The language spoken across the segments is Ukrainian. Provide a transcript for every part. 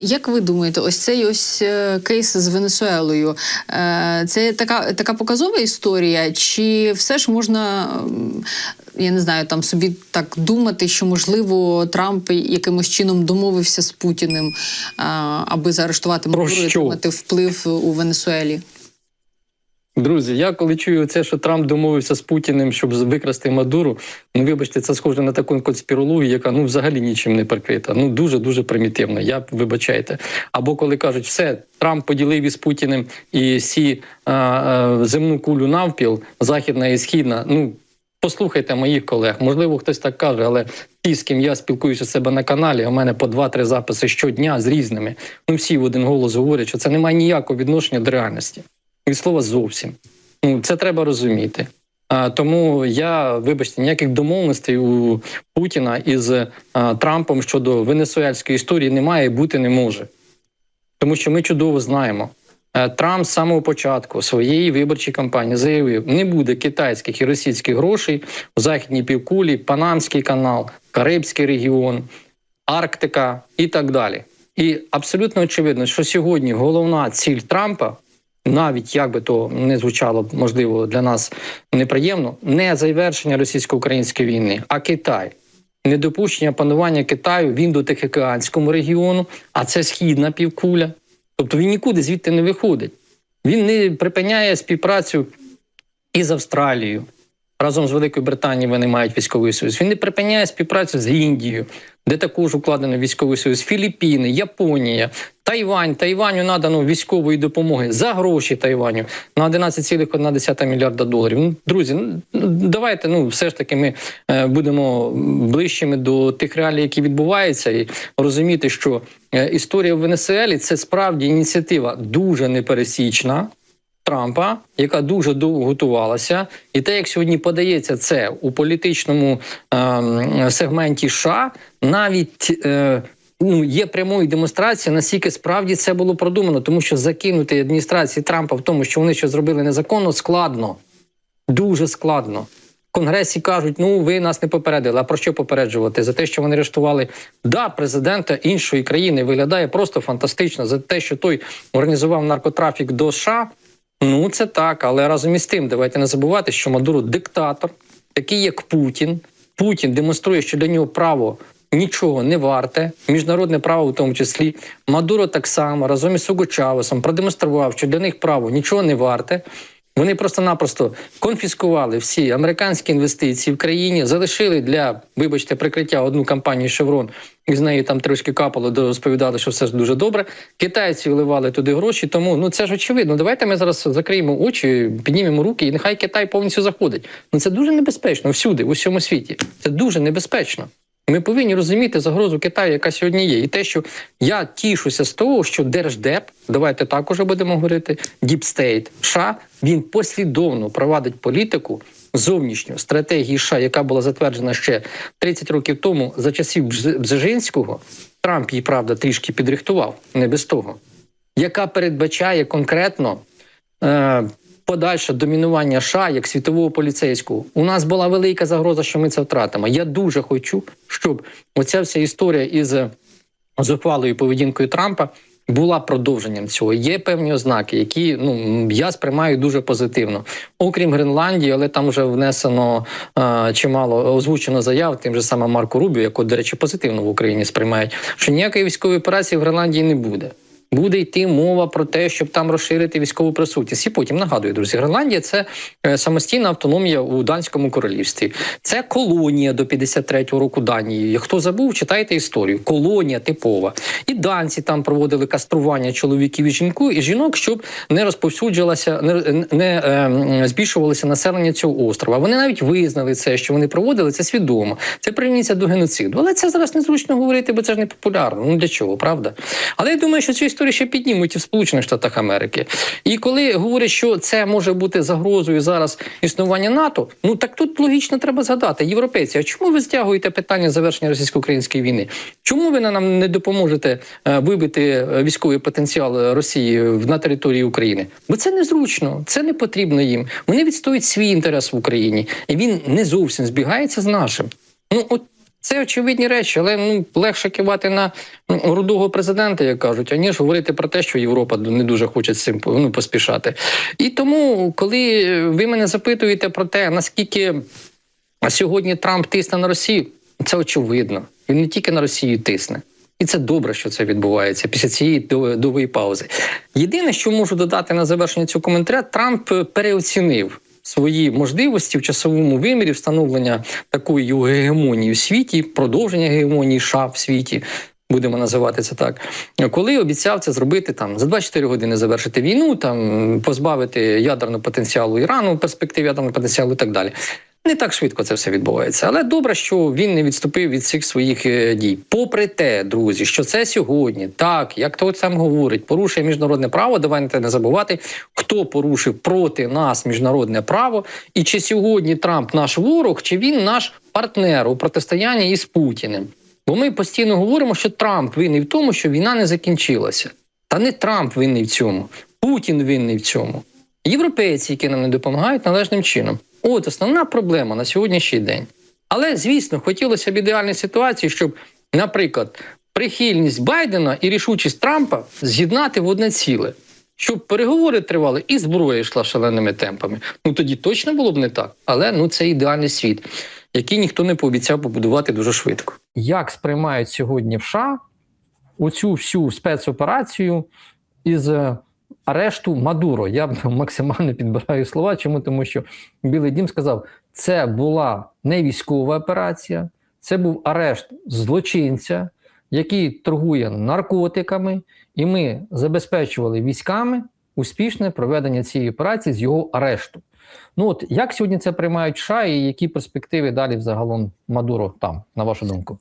Як ви думаєте, ось цей ось е, кейс з Венесуелою? е, Це така, така показова історія, чи все ж можна, ем, я не знаю, там собі так думати, що можливо Трамп якимось чином домовився з Путіним, е, аби заарештувати Мадуро і отримати вплив у Венесуелі? Друзі, я коли чую це, що Трамп домовився з Путіним, щоб викрасти Мадуру, ну вибачте, це схоже на таку конспірологію, яка ну взагалі нічим не прикрита. Ну дуже дуже примітивна. Я вибачайте. Або коли кажуть, все Трамп поділив із Путіним і сі а, а, земну кулю навпіл, західна і східна. Ну послухайте моїх колег. Можливо, хтось так каже, але ті, з ким я спілкуюся у себе на каналі, у мене по два-три записи щодня з різними. Ну всі в один голос говорять, що це не має ніякого відношення до реальності від слова зовсім. Ну це треба розуміти. А, тому я, вибачте, ніяких домовленостей у Путіна із а, Трампом щодо венесуельської історії немає і бути не може. Тому що ми чудово знаємо. е, Трамп з самого початку своєї виборчої кампанії заявив: не буде китайських і російських грошей у західній півкулі, Панамський канал, Карибський регіон, Арктика і так далі. І абсолютно очевидно, що сьогодні головна ціль Трампа навіть як би то не звучало можливо для нас неприємно, не завершення російсько-української війни, а Китай. Недопущення панування Китаю в індотихоокеанському регіону, а це східна півкуля. Тобто він нікуди звідти не виходить. Він не припиняє співпрацю із Австралією. Разом з Великою Британією вони мають військовий союз. Він не припиняє співпрацю з Індією, де також укладено військовий союз, Філіппіни, Японія, Тайвань. Тайваню надано військової допомоги за гроші Тайваню на 11,1 мільярда доларів. Ну, друзі, ну давайте ну все ж таки ми е, будемо ближчими до тих реалій, які відбуваються, і розуміти, що е, історія в Венесуелі це справді ініціатива дуже непересічна. Трампа, яка дуже довго готувалася, і те, як сьогодні подається це у політичному е, сегменті США, навіть е, ну є прямою демонстрацією, наскільки справді це було продумано, тому що закинути адміністрації Трампа в тому, що вони що зробили незаконно, складно, дуже складно. Конгресі кажуть, ну ви нас не попередили. А про що попереджувати? За те, що вони арештували да, президента іншої країни, виглядає просто фантастично. За те, що той організував наркотрафік до США. Ну, це так, але разом із тим, давайте не забувати, що Мадуро диктатор, такий як Путін. Путін демонструє, що для нього право нічого не варте, міжнародне право в тому числі. Мадуро так само разом із Суго Чавесом продемонстрував, що для них право нічого не варте. Вони просто-напросто конфіскували всі американські інвестиції в країні, залишили для, вибачте, прикриття одну компанію Шеврон, і з неї там трошки капало, розповідали, що все ж дуже добре. Китайці вливали туди гроші. Тому ну це ж очевидно. Давайте ми зараз закриємо очі, піднімемо руки, і нехай Китай повністю заходить. Ну це дуже небезпечно всюди, у всьому світі. Це дуже небезпечно. Ми повинні розуміти загрозу Китаю, яка сьогодні є, і те, що я тішуся з того, що Держдеп, давайте також будемо говорити, Діпстейт США, він послідовно провадить політику зовнішню стратегії США, яка була затверджена ще 30 років тому за часів Бжежинського. Трамп її правда трішки підрихтував, не без того, яка передбачає конкретно. Е, Подальше домінування США як світового поліцейського. У нас була велика загроза, що ми це втратимо. Я дуже хочу, щоб оця вся історія із зухвалою поведінкою Трампа була продовженням цього. Є певні ознаки, які ну я сприймаю дуже позитивно, окрім Гренландії, але там вже внесено а, чимало озвучено заяв, тим же самим Марко Рубіо, яку, до речі, позитивно в Україні сприймають, що ніякої військової операції в Гренландії не буде. Буде йти мова про те, щоб там розширити військову присутність. І потім нагадую, друзі, Гренландія це е, самостійна автономія у данському королівстві. Це колонія до 53-го року Данії. Хто забув, читайте історію. Колонія типова. І данці там проводили кастрування чоловіків і жінку і жінок, щоб не розповсюджувалося, не, не е, збільшувалося населення цього острова. Вони навіть визнали це, що вони проводили це свідомо. Це прирівнюється до геноциду. Але це зараз незручно говорити, бо це ж не популярно. Ну для чого, правда? Але я думаю, що цю історію ще піднімуть в Сполучених Штатах Америки. І коли говорять, що це може бути загрозою зараз існування НАТО, ну так тут логічно треба згадати, європейці, а чому ви стягуєте питання завершення російсько-української війни? Чому ви нам не допоможете е, вибити військовий потенціал Росії на території України? Бо це незручно, це не потрібно їм. Вони відстоюють свій інтерес в Україні, і він не зовсім збігається з нашим. Ну от Це очевидні речі, але ну легше кивати на рудого президента, як кажуть, аніж говорити про те, що Європа не дуже хоче цим ну, поспішати. І тому, коли ви мене запитуєте про те, наскільки сьогодні Трамп тисне на Росію, це очевидно. Він не тільки на Росію тисне. І це добре, що це відбувається після цієї до- довгої паузи. Єдине, що можу додати на завершення цього коментаря, Трамп переоцінив свої можливості в часовому вимірі встановлення такої гегемонії в світі, продовження гегемонії США в світі. Будемо називати це так, коли обіцяв це зробити там за 24 години завершити війну, там позбавити ядерного потенціалу Ірану, перспектив ядерного потенціалу і так далі. Не так швидко це все відбувається, але добре, що він не відступив від цих своїх е, дій. Попри те, друзі, що це сьогодні, так як то сам говорить, порушує міжнародне право. Давайте не забувати, хто порушив проти нас міжнародне право, і чи сьогодні Трамп наш ворог, чи він наш партнер у протистоянні із Путіним. Бо ми постійно говоримо, що Трамп винний в тому, що війна не закінчилася. Та не Трамп винний в цьому, Путін винний в цьому. Європейці, які нам не допомагають належним чином. От основна проблема на сьогоднішній день. Але, звісно, хотілося б ідеальної ситуації, щоб, наприклад, прихильність Байдена і рішучість Трампа з'єднати в одне ціле, щоб переговори тривали і зброя йшла шаленими темпами. Ну тоді точно було б не так. Але ну це ідеальний світ, який ніхто не пообіцяв побудувати дуже швидко. як сприймають сьогодні в США оцю всю спецоперацію із е, арешту Мадуро. Я максимально підбираю слова. Чому? Тому що Білий Дім сказав, це була не військова операція, це був арешт злочинця, який торгує наркотиками, і ми забезпечували військами успішне проведення цієї операції з його арешту. Ну от як сьогодні це приймають США і які перспективи далі взагалом Мадуро там, на вашу думку?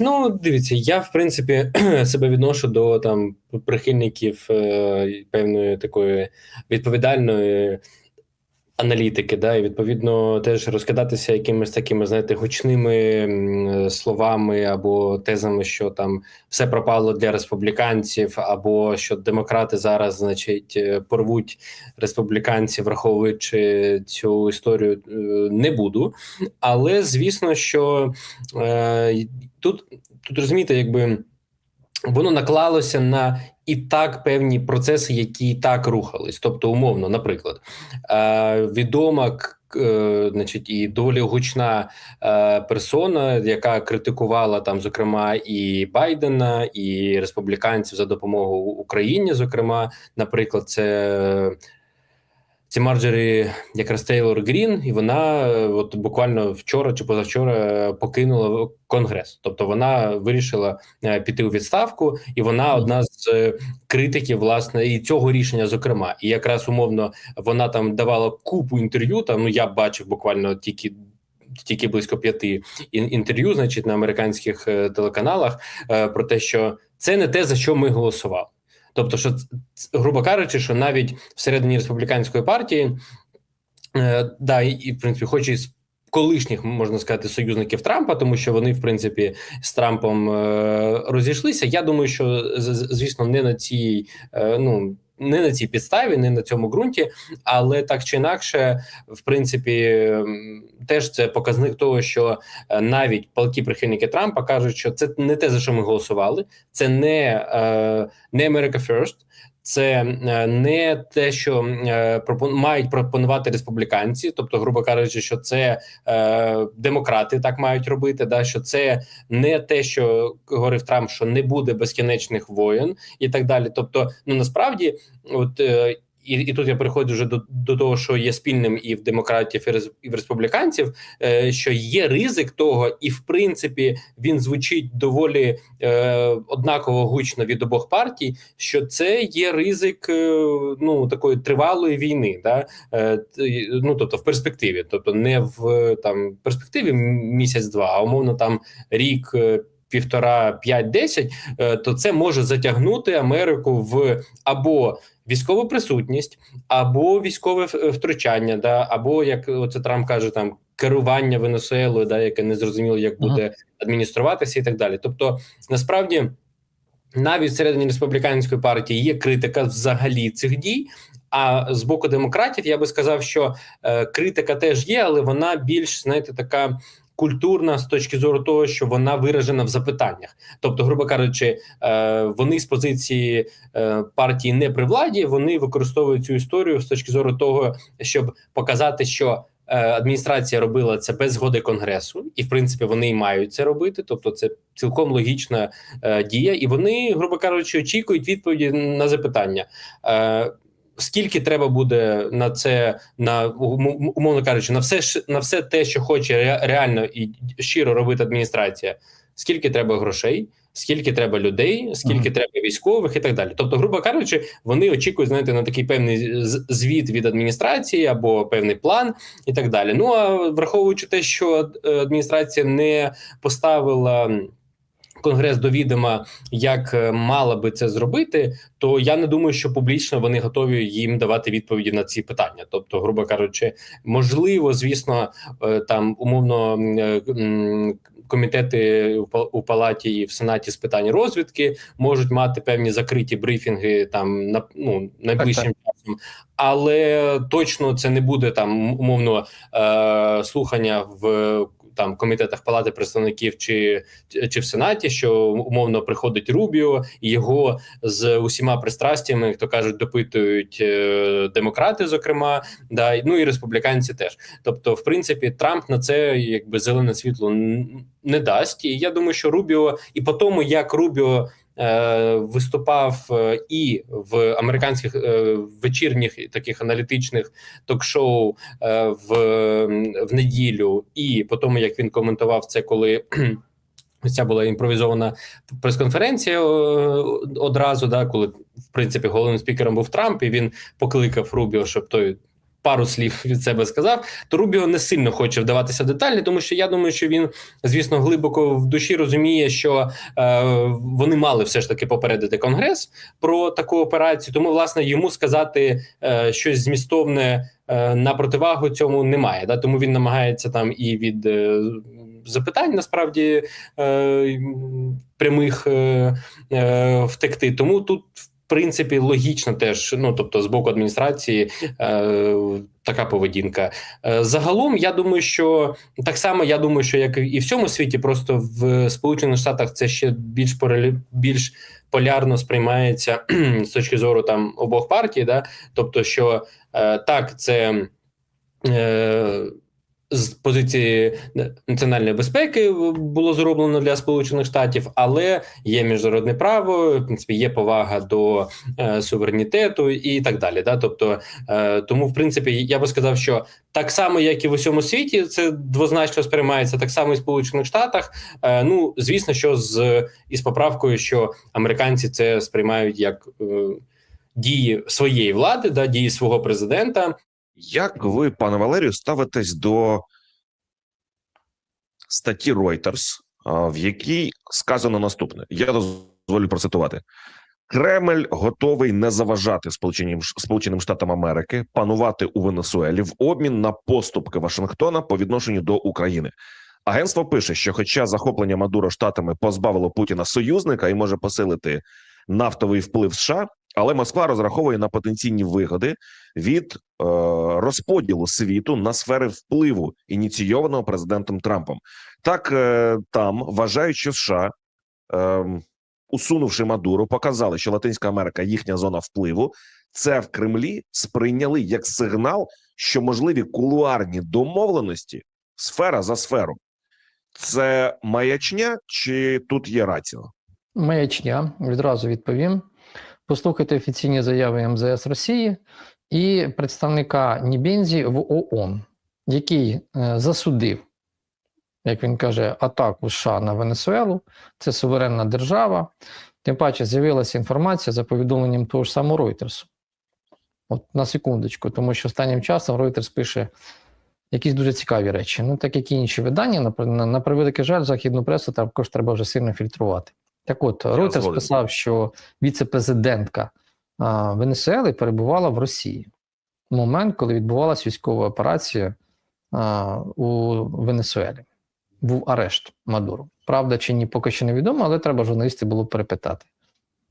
Ну, дивіться, я в принципі себе відношу до там прихильників е, певної такої відповідальної аналітики, да, і відповідно теж розкидатися якимись такими, знаєте, гучними словами або тезами, що там все пропало для республіканців, або що демократи зараз, значить, е, порвуть республіканців, враховуючи цю історію, е, не буду. Але звісно, що е, тут, тут розумієте, якби воно наклалося на і так певні процеси, які і так рухались. Тобто, умовно, наприклад, е, відома е, значить, і доволі гучна е, персона, яка критикувала там, зокрема, і Байдена, і республіканців за допомогою Україні. Зокрема, наприклад, це. Це Марджорі якраз Тейлор Грін, і вона е, от буквально вчора чи позавчора е, покинула конгрес. Тобто вона вирішила е, піти у відставку, і вона одна з критиків власне і цього рішення, зокрема, і якраз умовно вона там давала купу інтерв'ю. Там ну я бачив буквально тільки. Тільки близько п'яти інтерв'ю, значить, на американських телеканалах про те, що це не те, за що ми голосували. Тобто, що грубо кажучи, що навіть всередині республіканської партії, е, да, і, в принципі, хоч і з колишніх можна сказати союзників Трампа, тому що вони, в принципі, з Трампом е, розійшлися. Я думаю, що звісно, не на цій е, ну. Не на цій підставі, не на цьому ґрунті, але так чи інакше, в принципі, теж це показник того, що е, навіть палкі прихильники Трампа кажуть, що це не те, за що ми голосували, це не, е, не America First, це е, не те, що е, мають пропонувати республіканці, тобто, грубо кажучи, що це е, демократи так мають робити. Да, що це не те, що говорив Трамп, що не буде безкінечних воєн і так далі. Тобто, ну насправді, от. І, і тут я переходжу вже до, до того, що є спільним і в демократів, і, в республіканців, е, що є ризик того, і в принципі він звучить доволі е, однаково гучно від обох партій, що це є ризик е, ну такої тривалої війни, да е, ну тобто в перспективі, тобто не в там перспективі місяць-два, а умовно там рік. Півтора, п'ять, десять, е, то це може затягнути Америку в або військову присутність, або військове втручання, да, або як оце Трамп каже, там керування Венесуелою, да, яке не зрозуміло, як Ага. буде адмініструватися, і так далі. Тобто, насправді, навіть всередині республіканської партії є критика взагалі цих дій. А з боку демократів я би сказав, що е, критика теж є, але вона більш знаєте, така культурна з точки зору того, що вона виражена в запитаннях. Тобто, грубо кажучи, е, вони з позиції е, партії не при владі, вони використовують цю історію з точки зору того, щоб показати, що. е, Адміністрація робила це без згоди конгресу, і в принципі вони і мають це робити. Тобто, це цілком логічна дія, і вони, грубо кажучи, очікують відповіді на запитання. Скільки треба буде на це, на умовно кажучи, на все на все те, що хоче реально і щиро робити адміністрація, скільки треба грошей, скільки треба людей, скільки Мгм. треба військових і так далі. Тобто, грубо кажучи, вони очікують знаєте, на такий певний звіт від адміністрації або певний план і так далі. Ну а враховуючи те, що е, адміністрація не поставила. Конгрес до відома, як е, мала би це зробити, то я не думаю, що публічно вони готові їм давати відповіді на ці питання. Тобто, грубо кажучи, можливо, звісно, е, там умовно е, комітети у у палаті і в сенаті з питань розвідки можуть мати певні закриті брифінги там на ну найближчим часом, але точно це не буде там умовно е, слухання в. Там комітетах палати представників чи чи в сенаті, що умовно приходить Рубіо, і його з усіма пристрастями, як то кажуть, допитують е, демократи, зокрема, да ну і республіканці теж. Тобто, в принципі, Трамп на це якби зелене світло не дасть. І я думаю, що Рубіо, і по тому, як Рубіо. Е, Виступав е, і в американських е, вечірніх таких аналітичних ток-шоу в, в неділю, і по тому, як він коментував це, коли ця була імпровізована прес-конференція одразу, да, коли в принципі головним спікером був Трамп, і він покликав Рубіо, щоб той. Пару слів від себе сказав, то Рубіо не сильно хоче вдаватися в деталі, тому що я думаю, що він, звісно, глибоко в душі розуміє, що е, вони мали все ж таки попередити конгрес про таку операцію. Тому, власне, йому сказати е, щось змістовне е, на противагу цьому немає. Да? Тому він намагається там і від е, запитань насправді е, прямих е, е, втекти. Тому тут. Принципі, логічно теж, ну тобто, з боку адміністрації е, така поведінка. Е, загалом, я думаю, що так само я думаю, що як і в цьому світі, просто в Сполучених Штатах це ще більш порелі- більш полярно сприймається з точки зору там обох партій. Да? Тобто, що е, так, це. Е, з позиції національної безпеки було зроблено для Сполучених Штатів, але є міжнародне право, в принципі, є повага до е, суверенітету і так далі. Да? Тобто, е, тому, в принципі, я би сказав, що так само, як і в усьому світі, це двозначно сприймається, так само і в Сполучених Штатах. Е, ну, звісно, що з із поправкою, що американці це сприймають як е, дії своєї влади, да, дії свого президента. Як ви, пане Валерію, ставитесь до статті Reuters, в якій сказано наступне: я дозволю процитувати. Кремль готовий не заважати Сполученим Сполученим Штатам Америки панувати у Венесуелі в обмін на поступки Вашингтона по відношенню до України. Агентство пише, що, хоча захоплення Мадуро штатами позбавило Путіна союзника і може посилити нафтовий вплив США, але Москва розраховує на потенційні вигоди від е, розподілу світу на сфери впливу, ініційованого президентом Трампом. Так е, там вважають, що США, е, усунувши Мадуру, показали, що Латинська Америка їхня зона впливу. Це в Кремлі сприйняли як сигнал, що можливі кулуарні домовленості сфера за сферу. Це маячня, чи тут є раціо? Маячня, відразу відповім. Послухайте офіційні заяви МЗС Росії і представника Нібензі в ООН, який е, засудив, як він каже, атаку США на Венесуелу. Це суверенна держава. Тим паче з'явилася інформація за повідомленням того ж самого Reuters. От на секундочку, тому що останнім часом Reuters пише якісь дуже цікаві речі. Ну, так як і інші видання, на, на, на превеликий жаль, західну пресу також треба вже сильно фільтрувати. Так от, Reuters писав, що віце-президентка Венесуели перебувала в Росії в момент, коли відбувалася військова операція а, у Венесуелі. Був арешт Мадуру. Правда чи ні, поки що невідомо, але треба журналістів було перепитати.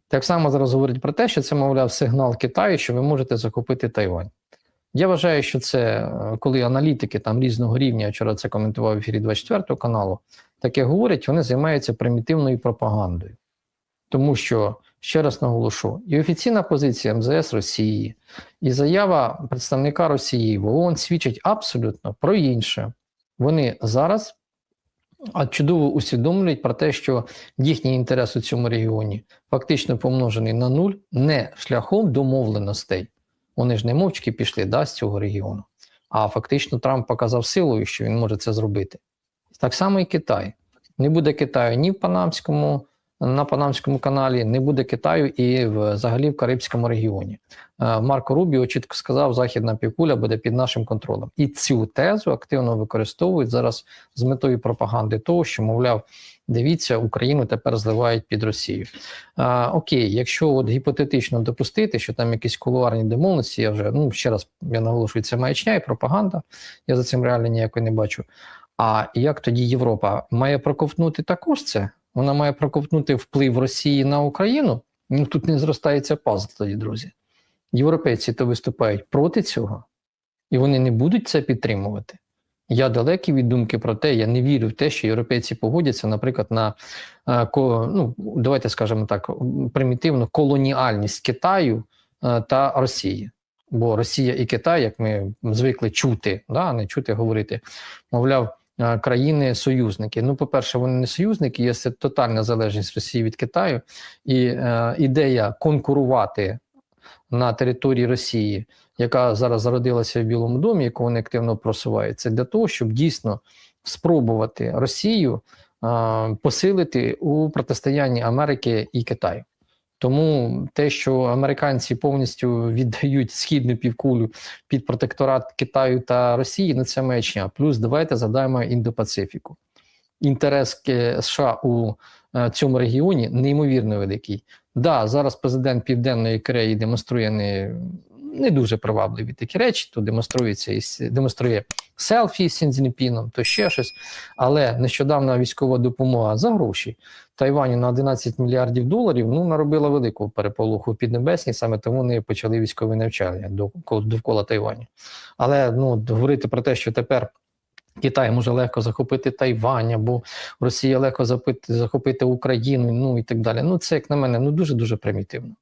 Так само зараз говорять про те, що це, мовляв, сигнал Китаю, що ви можете захопити Тайвань. Я вважаю, що це е, коли аналітики там різного рівня, вчора це коментував в ефірі 24 каналу, таке говорять, вони займаються примітивною пропагандою. Тому що, ще раз наголошу, і офіційна позиція МЗС Росії, і заява представника Росії в ООН свідчить абсолютно про інше. Вони зараз чудово усвідомлюють про те, що їхній інтерес у цьому регіоні фактично помножений на нуль не шляхом домовленостей. Вони ж не мовчки пішли да, з цього регіону. А фактично Трамп показав силою, що він може це зробити. Так само і Китай. Не буде Китаю ні в Панамському, на Панамському каналі, не буде Китаю і взагалі в Карибському регіоні. Е, Марко Рубіо чітко сказав, західна півкуля буде під нашим контролем. І цю тезу активно використовують зараз з метою пропаганди того, що, мовляв, дивіться, Україну тепер зливають під Росію. А, окей, якщо от гіпотетично допустити, що там якісь кулуарні домовленості, я вже ну ще раз я наголошую, це маячня і пропаганда. Я за цим реально ніякої не бачу. А як тоді Європа має проковтнути також це? Вона має проковтнути вплив Росії на Україну? Ну тут не зростається пазл тоді, друзі. Європейці то виступають проти цього, і вони не будуть це підтримувати. Я далекий від думки про те, я не вірю в те, що європейці погодяться, наприклад, на е, ну, давайте скажемо так, примітивно колоніальність Китаю е, та Росії. Бо Росія і Китай, як ми звикли чути, да, не чути говорити, мовляв, е, країни-союзники. Ну, по-перше, вони не союзники, є тотальна залежність Росії від Китаю, і е, ідея конкурувати на території Росії, яка зараз зародилася в Білому домі, яку вони активно просувають, це для того, щоб дійсно спробувати Росію е, посилити у протистоянні Америки і Китаю. Тому те, що американці повністю віддають східну півкулю під протекторат Китаю та Росії, ну це маячня. Плюс давайте задаємо індопацифіку. Інтерес США у е, цьому регіоні неймовірно великий. Да, зараз президент Південної Кореї демонструє не, не дуже привабливі такі речі, то демонструється із демонструє селфі з Сінзінпіном, то ще щось. Але нещодавна військова допомога за гроші Тайваню на 11 мільярдів доларів ну наробила велику переполоху в Піднебесній, саме тому вони почали військове навчання довкола Тайваню. Але ну говорити про те, що тепер. Китай може легко захопити Тайвань, або Росія легко захопити Україну, ну і так далі. Ну, це, як на мене, ну дуже дуже примітивно.